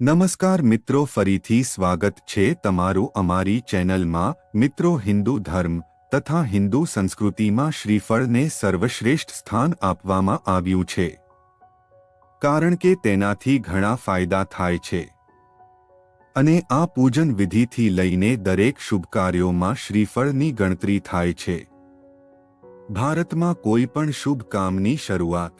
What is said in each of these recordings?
નમસ્કાર મિત્રો, ફરીથી સ્વાગત છે તમારું અમારી ચેનલમાં. મિત્રો, હિન્દુ ધર્મ તથા હિન્દુ સંસ્કૃતિમાં શ્રીફળને સર્વશ્રેષ્ઠ સ્થાન આપવામાં આવ્યું છે. કારણ કે તેનાથી ઘણા ફાયદા થાય છે. અને આ પૂજન વિધિથી લઈને દરેક શુભ કાર્યોમાં શ્રીફળની ગણતરી થાય છે. ભારતમાં કોઈ પણ શુભ કામની શરૂઆત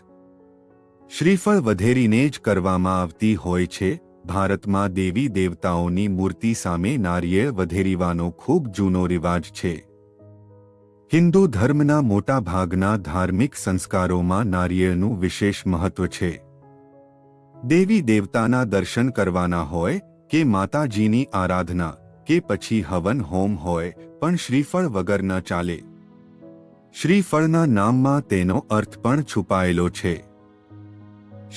શ્રીફળ વધેરીને જ કરવામાં આવતી હોય છે. ભારતમાં દેવી દેવતાઓની મૂર્તિ સામે નારિયેળ વધેરીવાનો ખૂબ જૂનો રિવાજ છે. હિન્દુ ધર્મના મોટા ભાગના ધાર્મિક સંસ્કારોમાં નારિયેળનું વિશેષ મહત્વ છે. દેવી દેવતાના દર્શન કરવાના હોય કે માતાજીની આરાધના કે પછી હવન હોમ હોય પણ શ્રીફળ વગર ન ચાલે. શ્રીફળના નામમાં તેનો અર્થ પણ છુપાયેલો છે.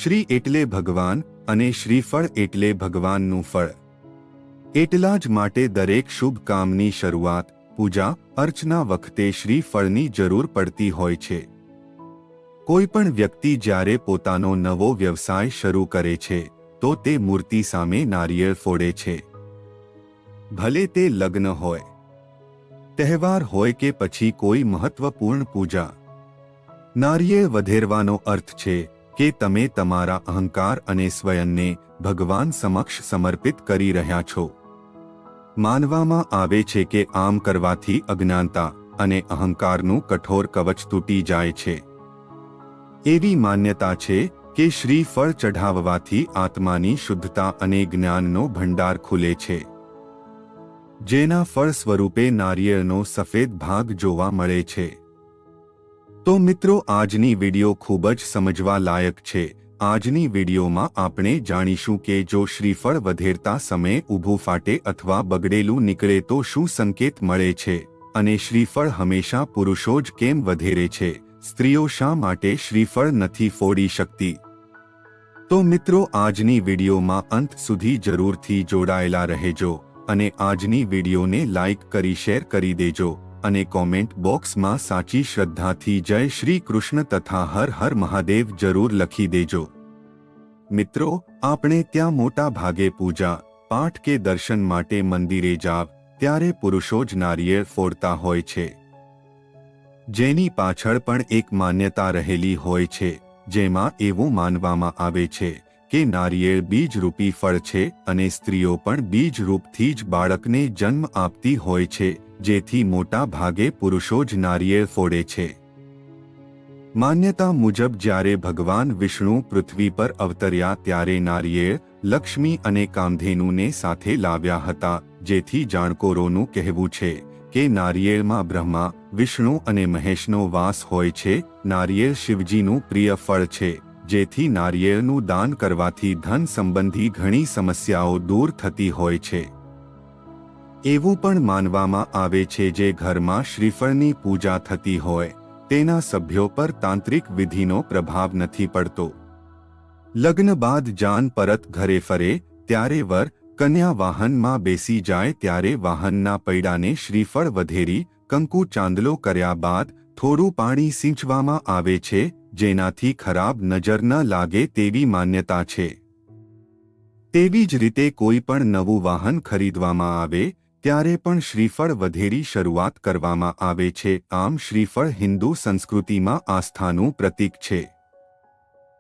શ્રી એટલે ભગવાન અને શ્રીફળ એટલે ભગવાનનું ફળ. એટલા જ માટે દરેક શુભ કામની શરૂઆત, પૂજા, અર્ચના વખતે શ્રીફળની જરૂર પડતી હોય છે. કોઈપણ વ્યક્તિ જ્યારે પોતાનો નવો વ્યવસાય શરૂ કરે છે, તો તે મૂર્તિ સામે નારિયેળ ફોડે છે. ભલે તે લગ્ન હોય, તહેવાર હોય કે પછી કોઈ મહત્વપૂર્ણ પૂજા. નારિયેળ વધેરવાનો અર્થ છે કે તમે તમારા અહંકાર અને સ્વયંને ભગવાન સમક્ષ સમર્પિત કરી રહ્યા છો. માનવામાં આવે છે કે આમ કરવાથી અજ્ઞાનતા અને અહંકારનું કઠોર કવચ તૂટી જાય છે. એવી માન્યતા છે કે શ્રીફળ ચઢાવવાથી આત્માની શુદ્ધતા અને જ્ઞાનનો ભંડાર ખુલે છે. જેના ફળ સ્વરૂપે નારિયેળનો સફેદ ભાગ જોવા મળે છે. તો મિત્રો, આજની વિડિયો ખૂબ જ સમજવા લાયક છે. આજની વિડિયોમાં આપણે જાણીશું કે જો શ્રીફળ વધેરતા સમયે ઊભું ફાટે અથવા બગડેલું નીકળે તો શું સંકેત મળે છે? અને શ્રીફળ હંમેશા પુરુષો જ કેમ વધેરે છે? સ્ત્રીઓ શા માટે શ્રીફળ નથી ફોડી શકતી? તો મિત્રો, આજની વિડિયોમાં અંત સુધી જરૂરથી જોડાયેલા રહેજો અને આજની વિડીયોને લાઇક કરી શેર કરી દેજો. અને કોમેન્ટ બોક્સમાં સાચી શ્રદ્ધાથી જય શ્રી કૃષ્ણ તથા હર હર મહાદેવ જરૂર લખી દેજો. મિત્રો, આપણે ત્યાં મોટા ભાગે પૂજા, પાઠ કે દર્શન માટે મંદિરે જાવ, ત્યારે પુરુષો જ નારિયેળ ફોડતા હોય છે. જેની પાછળ પણ એક માન્યતા રહેલી હોય છે, જેમાં એવું માનવામાં આવે છે કે નારિયેળ બીજરૂપી ફળ છે અને સ્ત્રીઓ પણ બીજરૂપથી જ બાળકને જન્મ આપતી હોય છે. જેથી મોટા ભાગે પુરુષો જ નારિયેળ ફોડે છે. માન્યતા મુજબ જ્યારે ભગવાન વિષ્ણુ પૃથ્વી પર અવતર્યા ત્યારે નારિયેળ, લક્ષ્મી અને કામધેનુને સાથે લાવ્યા હતા, જેથી જાણકોરોનું કહેવું છે કે નારિયેળમાં બ્રહ્મા, વિષ્ણુ અને મહેશનો વાસ હોય છે. નારિયેળ શિવજીનું પ્રિય ફળ છે, જેથી નારિયેળનું દાન કરવાથી ધન સંબંધી ઘણી સમસ્યાઓ દૂર થતી હોય છે. એવું પણ માનવામાં આવે છે જે ઘરમાં શ્રીફળની પૂજા થતી હોય, તેના સભ્યો પર તાંત્રિક વિધિનો પ્રભાવ નથી પડતો. લગ્ન બાદ જાન પરત ઘરે ફરે, ત્યારે વર કન્યા વાહનમાં બેસી જાય ત્યારે વાહનના પૈડાને શ્રીફળ વધેરી, કંકુ ચાંદલો કર્યા બાદ થોડું પાણી સિંચવામાં આવે છે, જેનાથી ખરાબ નજર ન લાગે તેવી માન્યતા છે. તેવી જ રીતે કોઈ પણ નવું વાહન ખરીદવામાં આવે ત્યારે પણ શ્રીફળ વધેરી શરૂઆત કરવામાં આવે છે. આમ શ્રીફળ હિન્દુ સંસ્કૃતિમાં આસ્થાનું પ્રતીક છે.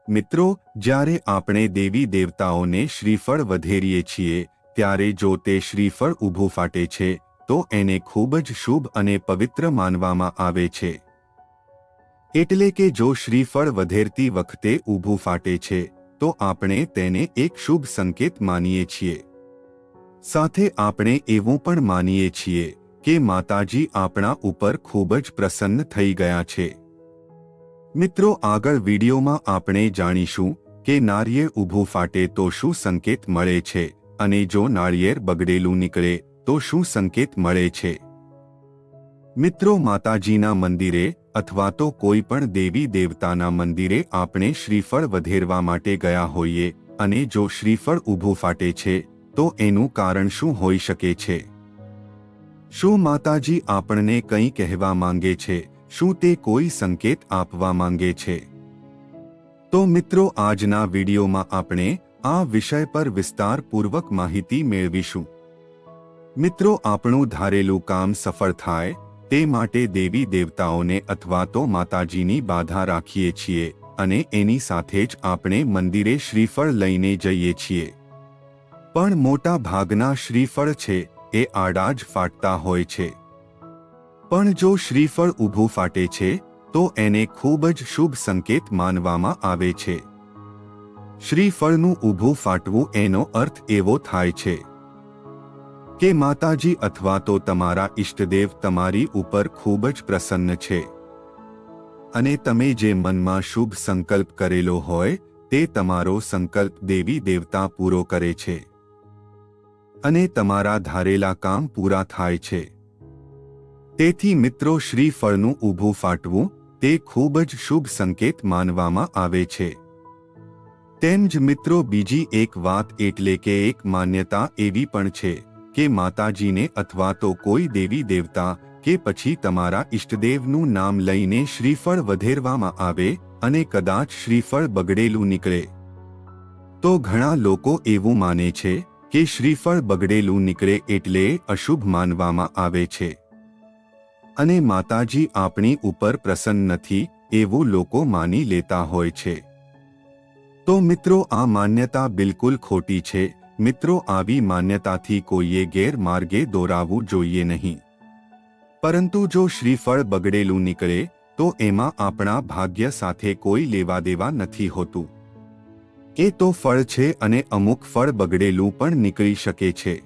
મિત્રો, જ્યારે આપણે દેવી દેવતાઓને શ્રીફળ વધેરીએ છીએ, ત્યારે જો તે શ્રીફળ ઊભું ફાટે છે, તો એને ખૂબ જ શુભ અને પવિત્ર માનવામાં આવે છે. એટલે કે જો શ્રીફળ વધેરતી વખતે ઊભું ફાટે છે, તો આપણે તેને એક શુભ સંકેત માનીએ છીએ. સાથે આપણે એવું પણ માનીએ છીએ કે માતાજી આપણા ઉપર ખૂબ જ પ્રસન્ન થઈ ગયા છે. મિત્રો, આગળ વિડીયોમાં આપણે જાણીશું કે નારિયેળ ઊભું ફાટે તો શું સંકેત મળે છે અને જો નાળિયેર બગડેલું નીકળે તો શું સંકેત મળે છે? મિત્રો, માતાજીના મંદિરે અથવા તો કોઈ પણ દેવી દેવતાના મંદિરે આપણે શ્રીફળ વધેરવા માટે ગયા હોઈએ અને જો શ્રીફળ ઊભું ફાટે છે તો એનું કારણ શું હોઈ શકે છે? શું માતાજી આપણને કંઈ કહેવા માંગે છે? શું તે કોઈ સંકેત આપવા માંગે છે? તો મિત્રો, આજના વિડીયોમાં આપણે આ વિષય પર વિસ્તારપૂર્વક માહિતી મેળવીશું. મિત્રો, આપણું ધારેલું કામ સફળ થાય તે માટે દેવી દેવતાઓને અથવા તો માતાજીની બાધા રાખીએ છીએ અને એની સાથે જ આપણે મંદિરે શ્રીફળ લઈને જઈએ છીએ. પણ મોટા ભાગના શ્રીફળ છે, એ આડા જ ફાટતા હોય છે. પણ જો શ્રીફળ ઊભું ફાટે છે, તો એને ખૂબ જ શુભ સંકેત માનવામાં આવે છે. શ્રીફળનું ઊભું ફાટવું એનો અર્થ એવો થાય છે કે માતાજી અથવા તો તમારા ઈષ્ટદેવ તમારી ઉપર ખૂબ જ પ્રસન્ન છે. અને તમે જે મનમાં શુભ સંકલ્પ કરેલો હોય, તે તમારો સંકલ્પ દેવી દેવતા પૂરો કરે છે. અને તમારા ધારેલા કામ પૂરા થાય છે. તેથી મિત્રો શ્રીફળનું ઊભું ફાટવું, તે ખૂબ જ શુભ સંકેત માનવામાં આવે છે. તેમ જ મિત્રો બીજી એક વાત એટલે કે એક માન્યતા એવી પણ છે, કે માતાજીને અથવા તો કોઈ દેવી દેવતા, કે પછી તમારા ઈષ્ટદેવનું નામ લઈને શ્રીફળ વધેરવામાં આવે, અને કદાચ શ્રીફળ બગડેલું નીકળે. તો ઘણા લોકો એવું માને છે કે શ્રીફળ બગડેલું નીકળે એટલે અશુભ માનવામાં આવે છે. અને માતાજી આપણી ઉપર પ્રસન્ન નથી, એવું લોકો માની લેતા હોય છે. તો મિત્રો, આ માન્યતા બિલકુલ ખોટી છે. મિત્રો, આવી માન્યતાથી કોઈએ ગેરમાર્ગે દોરાવવું જોઈએ નહીં. પરંતુ જો શ્રીફળ બગડેલું નીકળે, તો એમાં આપણા ભાગ્ય સાથે કોઈ લેવા દેવા નથી હોતું. એ તો ફળ છે અને અમુક ફળ બગડેલું પણ નીકળી શકે છે.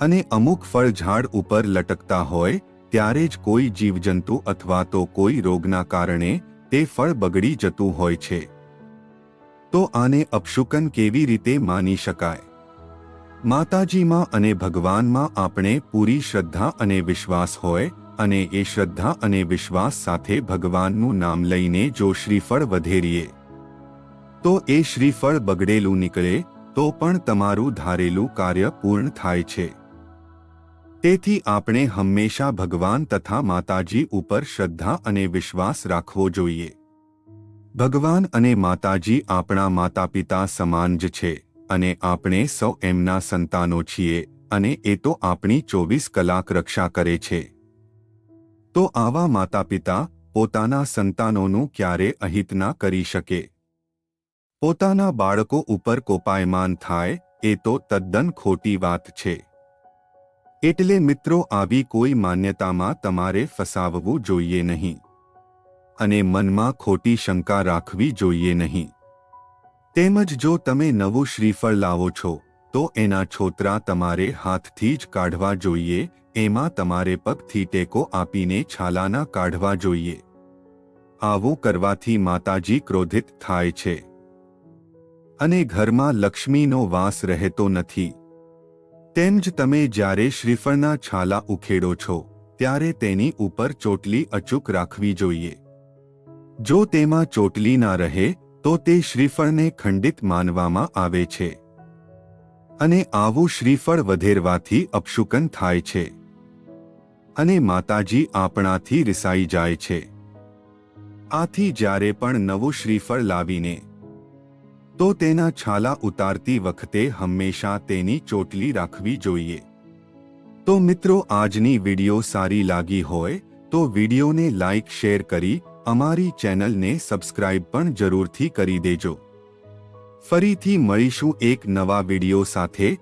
અને અમુક ફળ ઝાડ ઉપર લટકતા હોય, ત્યારે જ કોઈ જીવજંતુ અથવા તો કોઈ રોગના કારણે તે ફળ બગડી જતું હોય છે. તો આને અપશુકન કેવી રીતે માની શકાય? માતાજીમાં અને ભગવાનમાં આપણે પૂરી શ્રદ્ધા અને વિશ્વાસ હોય, અને એ શ્રદ્ધા અને વિશ્વાસ સાથે ભગવાનનું નામ લઈને જો શ્રીફળ વધેરીએ. તો એ શ્રીફળ બગડેલું નીકળે, તો પણ તમારું ધારેલું કાર્ય પૂર્ણ થાય છે. તેથી આપણે હંમેશા ભગવાન તથા માતાજી ઉપર શ્રદ્ધા અને વિશ્વાસ રાખવો જોઈએ. ભગવાન અને માતાજી આપણા માતા પિતા સમાન જ છે, અને આપણે સૌ એમના સંતાનો છીએ, અને એ તો આપણી ચોવીસ કલાક રક્ષા કરે છે. તો આવા માતા પિતા પોતાના સંતાનોનું ક્યારે અહિત ના કરી શકે? પોતાના બાળકો ઉપર કોપાયમાન થાય, એ તો તદ્દન ખોટી વાત છે. એટલે મિત્રો આવી કોઈ માન્યતામાં તમારે ફસાવવું જોઈએ નહીં. અને મનમાં ખોટી શંકા રાખવી જોઈએ નહીં. તેમજ જો તમે નવું શ્રીફળ લાવો છો, તો એના છોતરા તમારે હાથથી જ કાઢવા જોઈએ, એમાં તમારે પગથી ટેકો આપીને છાલાના કાઢવા જોઈએ. આવું કરવાથી માતાજી ક્રોધિત થાય છે. અને ઘરમાં લક્ષ્મીનો વાસ રહેતો નથી. તેમ જ તમે જ્યારે શ્રીફળના છાલા ઉખેડો છો, ત્યારે તેની ઉપર ચોટલી અચૂક રાખવી જોઈએ. જો તેમાં ચોટલી ના રહે, તો તે શ્રીફળને ખંડિત માનવામાં આવે છે. અને આવું શ્રીફળ વધેરવાથી અપશુકન થાય છે. અને માતાજી આપણાથી રિસાઈ જાય છે. આથી જ્યારે પણ નવું શ્રીફળ લાવીને તો તેના છાલા ઉતારતી વખતે હંમેશા તેની ચોટલી રાખવી જોઈએ. તો મિત્રો, આજની વીડિયો સારી લાગી હોય તો વિડિયોને લાઇક શેર કરી અમારી ચેનલને સબસ્ક્રાઇબ પણ જરૂરથી કરી દેજો. ફરીથી મળીશું એક નવા વીડિયો સાથે.